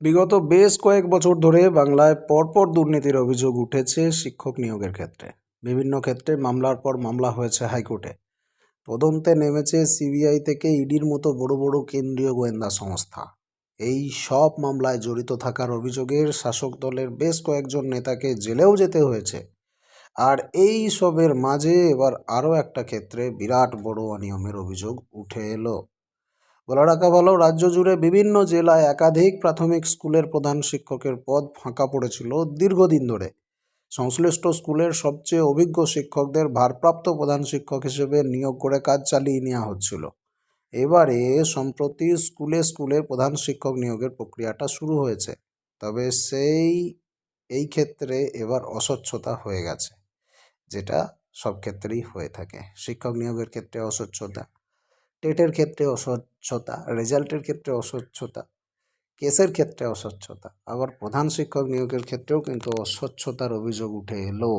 বিগত বেশ কয়েক বছর ধরে বাংলায় পরপর দুর্নীতির অভিযোগ উঠেছে শিক্ষক নিয়োগের ক্ষেত্রে। বিভিন্ন ক্ষেত্রে মামলার পর মামলা হয়েছে হাইকোর্টে। তদন্তে নেমেছে সিবিআই থেকে ইডির মতো বড় বড় কেন্দ্রীয় গোয়েন্দা সংস্থা। এই সব মামলায় জড়িত থাকার অভিযোগের শাসক দলের বেশ কয়েকজন নেতাকে জেলেও যেতে হয়েছে। আর এই সবের মাঝে এবার আরও একটা ক্ষেত্রে বিরাট বড় অনিয়মের অভিযোগ উঠে এলো। বলে রাখা ভালো রাজ্য জুড়ে বিভিন্ন জেলায় একাধিক প্রাথমিক স্কুলের প্রধান শিক্ষকের পদ ফাঁকা পড়েছিল দীর্ঘদিন ধরে। সংশ্লিষ্ট স্কুলের সবচেয়ে অভিজ্ঞ শিক্ষকদের ভারপ্রাপ্ত প্রধান শিক্ষক হিসেবে নিয়োগ করে কাজ চালিয়ে নেওয়া হচ্ছিল। এবারে সম্প্রতি স্কুলে স্কুলে প্রধান শিক্ষক নিয়োগের প্রক্রিয়াটা শুরু হয়েছে। তবে সেই, এই ক্ষেত্রে এবার অস্বচ্ছতা হয়ে গেছে, যেটা সব ক্ষেত্রেই হয়ে থাকে। শিক্ষক নিয়োগের ক্ষেত্রে অস্বচ্ছতা। টেটের ক্ষেত্রে অস্বচ্ছতা, রেজাল্টের ক্ষেত্রে অস্বচ্ছতা, কেসের ক্ষেত্রে অস্বচ্ছতা, আবার প্রধান শিক্ষক নিয়োগের ক্ষেত্রেও কিন্তু অস্বচ্ছতার অভিযোগ উঠে এলো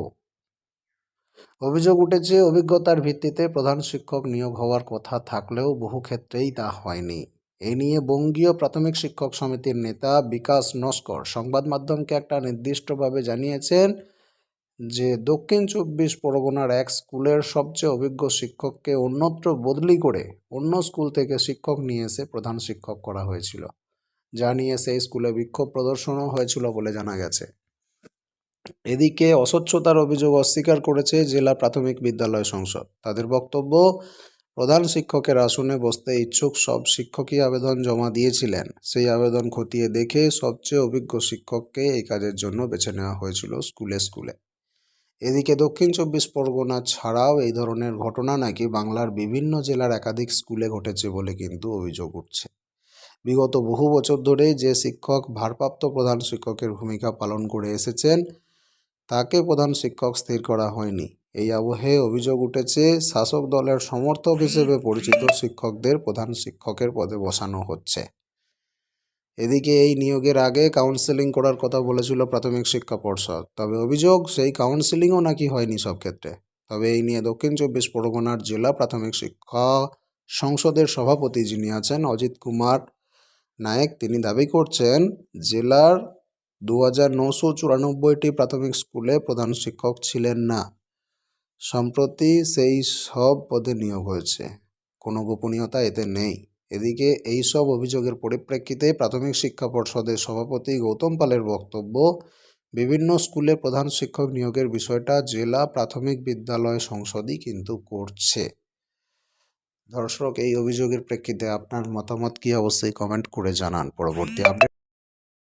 অভিযোগ উঠেছে, অভিজ্ঞতার ভিত্তিতে প্রধান শিক্ষক নিয়োগ হওয়ার কথা থাকলেও বহু ক্ষেত্রেই তা হয়নি। এ নিয়ে বঙ্গীয় প্রাথমিক শিক্ষক সমিতির নেতা বিকাশ নস্কর সংবাদ মাধ্যমকে একটা নির্দিষ্টভাবে জানিয়েছেন যে দক্ষিণ চব্বিশ পরগনার এক স্কুলের সবচেয়ে অভিজ্ঞ শিক্ষককে অন্যত্র বদলি করে অন্য স্কুল থেকে শিক্ষক নিয়ে এসে প্রধান শিক্ষক করা হয়েছিল, যা নিয়ে সেই স্কুলে বিক্ষোভ প্রদর্শনও হয়েছিল বলে জানা গেছে। এদিকে অস্বচ্ছতার অভিযোগ অস্বীকার করেছে জেলা প্রাথমিক বিদ্যালয় সংসদ। তাদের বক্তব্য, প্রধান শিক্ষকের আসনে বসতে ইচ্ছুক সব শিক্ষকই আবেদন জমা দিয়েছিলেন। সেই আবেদন খতিয়ে দেখে সবচেয়ে অভিজ্ঞ শিক্ষককে এই কাজের জন্য বেছে নেওয়া হয়েছিল স্কুলে স্কুলে। এদিকে দক্ষিণ চব্বিশ পরগনা ছাড়াও এই ধরনের ঘটনা নাকি বাংলার বিভিন্ন জেলার একাধিক স্কুলে ঘটেছে বলে কিন্তু অভিযোগ উঠছে। বিগত বহু বছর ধরে যে শিক্ষক ভারপ্রাপ্ত প্রধান শিক্ষকের ভূমিকা পালন করে এসেছেন, তাকে প্রধান শিক্ষক স্থির করা হয়নি। এই আবহে অভিযোগ উঠেছে, শাসক দলের সমর্থক হিসেবে পরিচিত শিক্ষকদের প্রধান শিক্ষকের পদে বসানো হচ্ছে। এদিকে এই নিয়োগের আগে কাউন্সেলিং করার কথা বলেছিল প্রাথমিক শিক্ষা পর্ষদ। তবে অভিযোগ, সেই কাউন্সেলিংও নাকি হয়নি সব ক্ষেত্রে তবে এই নিয়ে দক্ষিণ চব্বিশ পরগনার জেলা প্রাথমিক শিক্ষা সংসদের সভাপতি যিনি আছেন অজিত কুমার নায়েক, তিনি দাবি করছেন, জেলার দু হাজার নশো চুরানব্বইটি প্রাথমিক স্কুলে প্রধান শিক্ষক ছিলেন না। সম্প্রতি সেই সব পদে নিয়োগ হয়েছে। কোনো গোপনীয়তা এতে নেই। এদিকে এই সব অভিযোগের পরিপ্রেক্ষিতে প্রাথমিক শিক্ষা পর্ষদের সভাপতি গৌতম পালের বক্তব্য, বিভিন্ন স্কুলে প্রধান শিক্ষক নিয়োগের বিষয়টা জেলা প্রাথমিক বিদ্যালয় সংসদই কিন্তু করছে। দর্শক, এই অভিযোগের প্রেক্ষিতে আপনার মতামত কি? অবশ্যই কমেন্ট করে জানান। পরবর্তী আপডেট